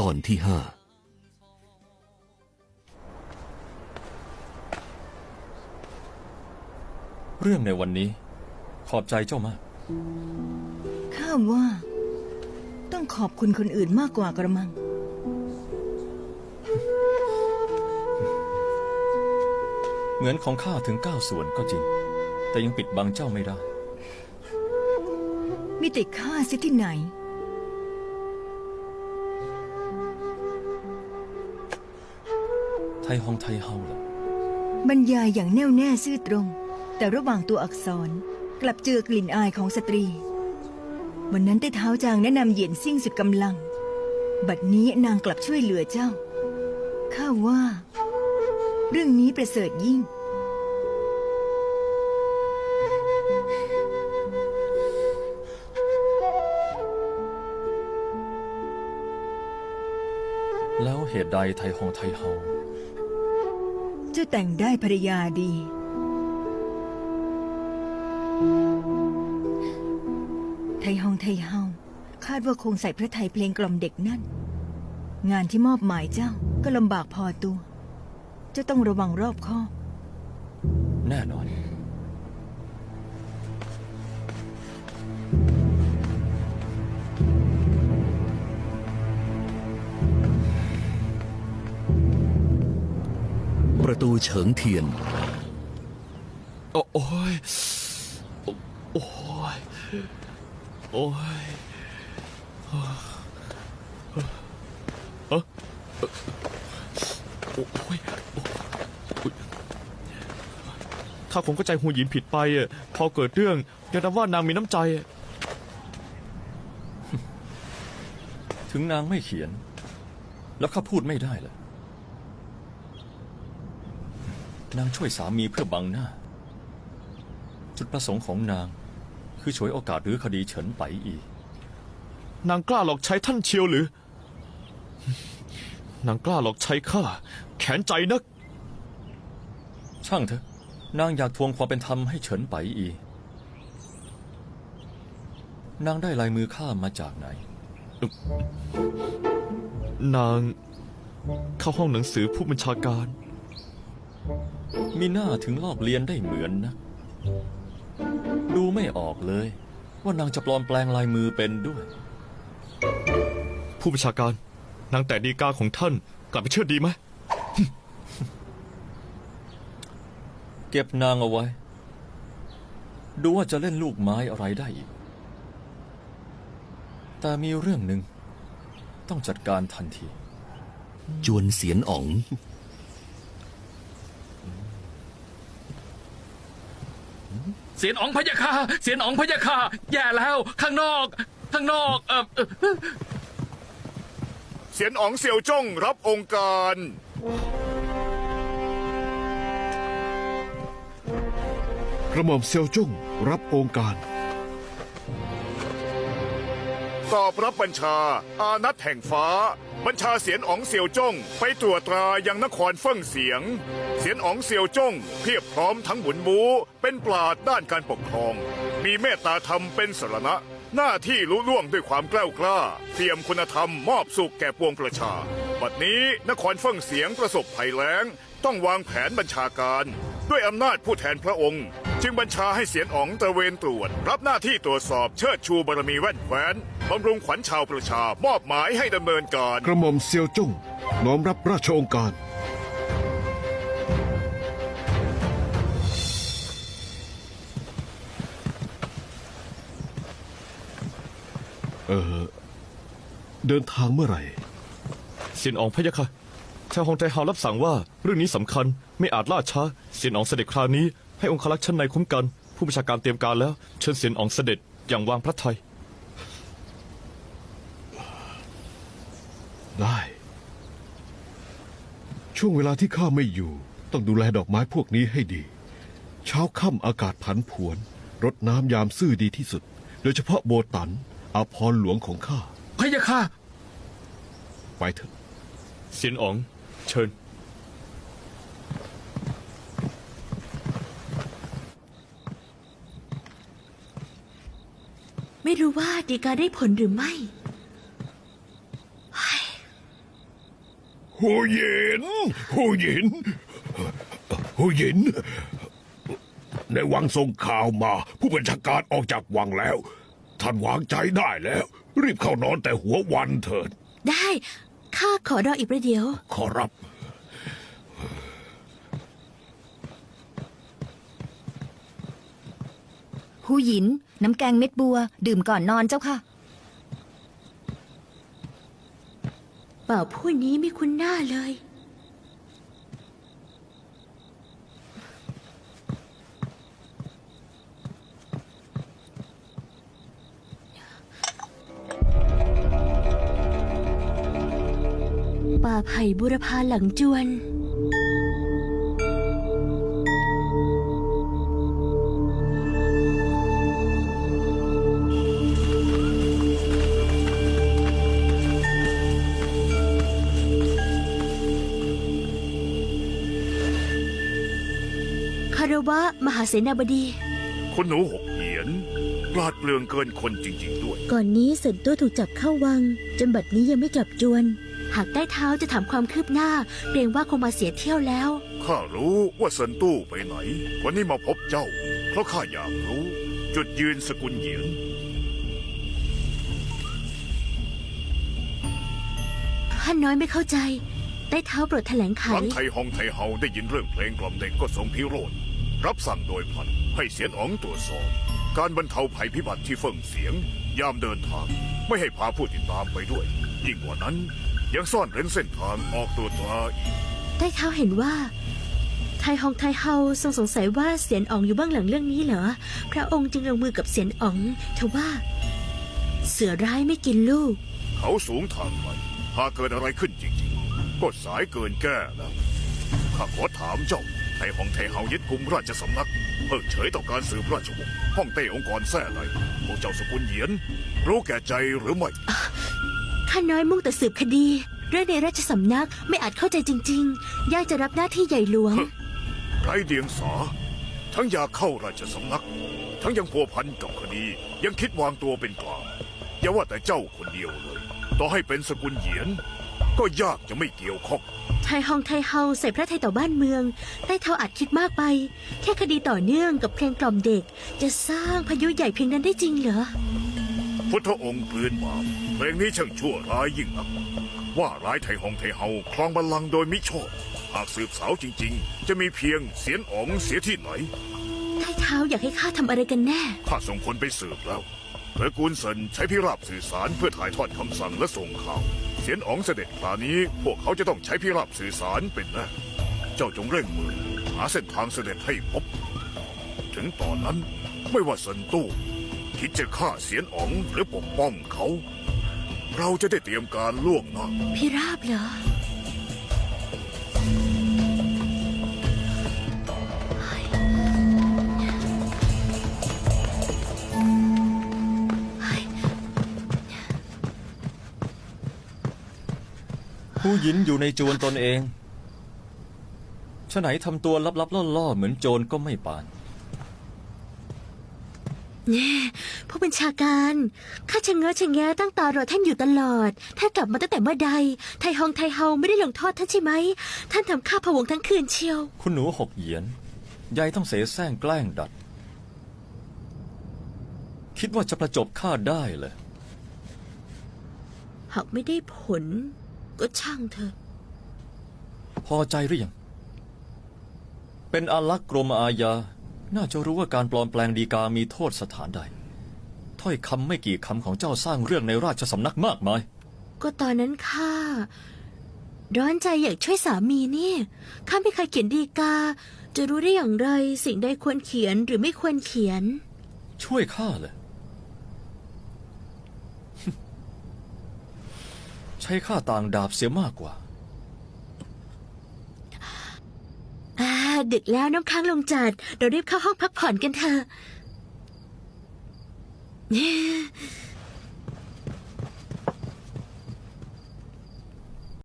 ตอนที่ห้าเรื่องในวันนี้ ขอบใจเจ้ามาก ข้าว่า ต้องขอบคุณคนอื่นมากกว่ากระมัง เหมือนของข้าถึงเก้าส่วนก็จริง แต่ยังปิดบังเจ้าไม่ได้มีแต่ข้าเสียที่ไหน ยฮองไทยเฮาล่ะบรรยายอย่างแน่วแน่ซื่อตรง แต่ระหว่างตัวอักษรกลับเจอกลิ่นอายของสตรี วันนั้นใต้เท้าจางแนะนำเหยียนซิ่งสุดกำลัง บัดนี้นางกลับช่วยเหลือเจ้า ข้าว่า เรื่องนี้ประเสริฐยิ่ง แล้วเหตุใดไทยฮองไทยเฮา เจ้าแต่งได้ภรรยาดี ไทยฮองไทยเฮาคาดว่าคงใส่พระไทยเพลงกล่อมเด็กนั่น งานที่มอบหมายเจ้าก็ลำบากพอตัว เจ้าต้องระวังรอบคอบ แน่นอน ประตูเฉิงเทียน โอ้โอ้ยโอ้ยโอ้ยเออโอ้ยโอ้ยข้าคงเข้าใจหูหยินผิดไปอะพอเกิดเรื่องยังนับว่านางมีน้ำใจอะถึงนางไม่เขียน แล้วข้าพูดไม่ได้เหรอ นางช่วยสามีเพื่อบังหน้า จุดประสงค์ของนาง คือฉวยโอกาสหรือคดีเฉินไปอีนางกล้าหลอกใช้ท่านเชียวหรือ นางกล้าหลอกใช้ข้าแขนใจนัก ช่างเถอะ นางอยากทวงความเป็นธรรมให้เฉินไปอีนางได้ลายมือข้ามาจากไหน นาง เข้าห้องหนังสือผู้บัญชาการ มีหน้าถึงลอกเลียนได้เหมือนนะ ดูไม่ออกเลย ว่านางจะปลอมแปลงลายมือเป็นด้วย ผู้บัญชาการนางแต่ดีกาของท่านกลับไปเชื่อดีไหม เก็บนางเอาไว้ ดูว่าจะเล่นลูกไม้อะไรได้อีก แต่มีเรื่องหนึ่ง ต้องจัดการทันที จวนเสียนอ๋อง เสียนอ๋องพะยะค่ะเสียนอ๋องพะยะค่ะแย่แล้ว ข้างนอก ข้างนอกเออเอ่อเสียนอ๋องเสี่ยวจ้งรับองค์การ กระหม่อมเซียวจุ้งรับองค์การ ตอบรับบัญชา อานัตแห่งฟ้า บัญชาเสียนอ๋องเสี่ยวจ้ง ไปตรวจตรายังนครเฟิ่งเสียง เสียนอ๋องเสี่ยวจ้งเพียบพร้อมทั้งบุญบูเป็นปราดด้านการปกครอง มีเมตตาธรรมเป็นสรณะ หน้าที่ลุล่วงด้วยความกล้ากล้าเตรียมคุณธรรมมอบสุขแก่ปวงประชา บัดนี้นครเฟิ่งเสียงประสบภัยแล้ง ต้องวางแผนบัญชาการ ด้วยอำนาจผู้แทนพระองค์ จึงบัญชาให้เสียนอ๋องตระเวนตรวจ รับหน้าที่ตรวจสอบเชิดชูบารมีแว่นแคว้นบำรุงขวัญชาวประชามอบหมายให้ดำเนินการ กระหม่อมเซียวจุ้งน้อมรับราชองค์การ เออเดินทางเมื่อไหร่เซียนอองพะยะค่ะชาวฮองไทเฮารับสั่งว่าเรื่องนี้สำคัญไม่อาจล่าช้าเซียนอองเสด็จคราวนี้ ให้องครักษ์ชั้นในคุ้มกัน ผู้บัญชาการเตรียมการแล้ว เชิญเซียนอองเสด็จอย่างวางพระทัยได้ ช่วงเวลาที่ข้าไม่อยู่ ต้องดูแลดอกไม้พวกนี้ให้ดี เช้าค่ำอากาศผันผวนรดน้ำยามซื่อดีที่สุด โดยเฉพาะโบตันอาพรหลวงของข้าพะยะค่ะ ไปเถอะเซียนออง เชิญ ไม่รู้ว่าดีกาได้ผลหรือไม่เฮ้ยหูหยินหูหยินหูหยิน ในวังส่งข่าวมา ผู้บัญชาการออกจากวังแล้ว ท่านวางใจได้แล้ว รีบเข้านอนแต่หัววันเถิด ได้ ข้าขอรออีกประเดี๋ยว ขอรับ หูหยิน น้ำแกงเม็ดบัว ดื่มก่อนนอนเจ้าค่ะ เป่าผู้นี้ไม่คุ้นหน้าเลย ป่าไผ่บุรพาหลังจวนารวะมหาเสนาบดีคุณหนูหกเหรียญปราดเปลืองเกินคนจริง ๆ ด้วย ก่อนนี้เสินตัวถูกจับเข้าวัง จนบัดนี้ยังไม่กลับจวน หากได้เท้าจะถามความคืบหน้า เกรงว่าคงมาเสียเที่ยวแล้ว ข้ารู้ว่าเซินตู้ไปไหน วันนี้มาพบเจ้า เพราะข้าอยากรู้ จุดยืนสกุลเหยียนท่านน้อยไม่เข้าใจได้เท้าโปรดแถลงไข หลังไทยฮองไทเฮาได้ยินเรื่องเพลงกล่อมเด็กก็ทรงพิโรธ รับสั่งโดยพลันให้เสียนอ๋องตรวจสอบ การบรรเทาภัยพิบัติที่เฟิ่งเสียง ยามเดินทาง ไม่ให้พาผู้ติดตามไปด้วย ยิ่งกว่านั้น ยังซ่อนเร้นเส้นทางออกตัวตราอีกได้เท้าเห็นว่า ไทยฮองไทเฮาทรงสงสัยว่าเสียนอ๋องอยู่เบื้องหลังเรื่องนี้เหรอ พระองค์จึงลงมือกับเสียนอ๋องทว่า เสือร้ายไม่กินลูก เขาสูงทางไกลหากเกิดอะไรขึ้นจริงๆ ก็สายเกินแก้แล้ว ข้าขอถามเจ้า ไทยฮองไทเฮายึดกุมราชสำนัก เพิกเฉยต่อการสืบราชวงศ์ห้องเต้องค์กรแท้ไรพวกเจ้าสกุลเหยียน รู้แก่ใจหรือไม่ ข้าน้อยมุ่งแต่สืบคดี เรื่องในราชสำนักไม่อาจเข้าใจจริง ๆย่าจะรับหน้าที่ใหญ่หลวง ไรเดียงสา ทั้งอยากเข้าราชสำนัก ทั้งยังพัวพันกับคดี ยังคิดวางตัวเป็นกลางอย่าว่าแต่เจ้าคนเดียวเลย ต่อให้เป็นสกุลเหยียน ก็ยากจะไม่เกี่ยวข้อง ไทยฮองไทเฮาใส่พระไทยต่อบ้านเมืองได้เท่าอาจคิดมากไป แค่คดีต่อเนื่องกับเพลงกล่อมเด็ก จะสร้างพายุใหญ่เพียงนั้นได้จริงเหรอ พุทธองค์พื้นบาปเพลงนี้ช่างชั่วร้ายยิ่งนัก ว่าร้ายไทยฮองไทเฮาครองบัลลังก์โดยมิชอบ หากสืบสาวจริง ๆ จะมีเพียงเสียนอ๋องเสียที่ไหนไทเท้าอยากให้ข้าทำอะไรกันแน่ ข้าส่งคนไปสืบแล้วตระกูลเซินใช้พิราบสื่อสารเพื่อถ่ายทอดคำสั่งและส่งข่าว เสียนอ๋องเสด็จคราวนี้พวกเขาจะต้องใช้พิราบสื่อสารเป็นนะ เจ้าจงเร่งมือ หาเส้นทางเสด็จให้พบ ถึงตอนนั้นไม่ว่าสันตู้คิดจะฆ่าเสียนอ๋องหรือปกป้องเขา เราจะได้เตรียมการล่วงหน้า พิราบเหรอ ผู้หญินอยู่ในจวนตนเองฉะไหนทำตัวลับๆล่อๆเหมือนโจรก็ไม่ปานผู้บัญชาการข้าชะเง้อชะแงะตั้งตารอท่านอยู่ตลอดถ้ากลับมาตั้งแต่เมื่อใด ไทยฮองไทเฮาไม่ได้ลงโทษท่านใช่ไหม ท่านทำข้าผวงทั้งคืนเชียว คุณหนูหกเหยียนยายต้องเสแสร้งแกล้งดัด คิดว่าจะประจบข้าได้เลย หากไม่ได้ผล ก็ช่างเถอะ พอใจหรือยัง เป็นอารักษ์กรมอาญา น่าจะรู้ว่าการปลอมแปลงดีกามีโทษสถานใด ถ้อยคำไม่กี่คำของเจ้าสร้างเรื่องในราชสำนักมากมาย ก็ตอนนั้นข้าร้อนใจอยากช่วยสามีนี่ข้าไม่เคยเขียนดีกา จะรู้ได้อย่างไร สิ่งใดควรเขียนหรือไม่ควรเขียน ช่วยข้าเลย ใช้ค่าต่างดาบเสียมากกว่า อ่าดึกแล้วน้ำค้างลงจัด เรารีบเข้าห้องพักผ่อนกันเถอะ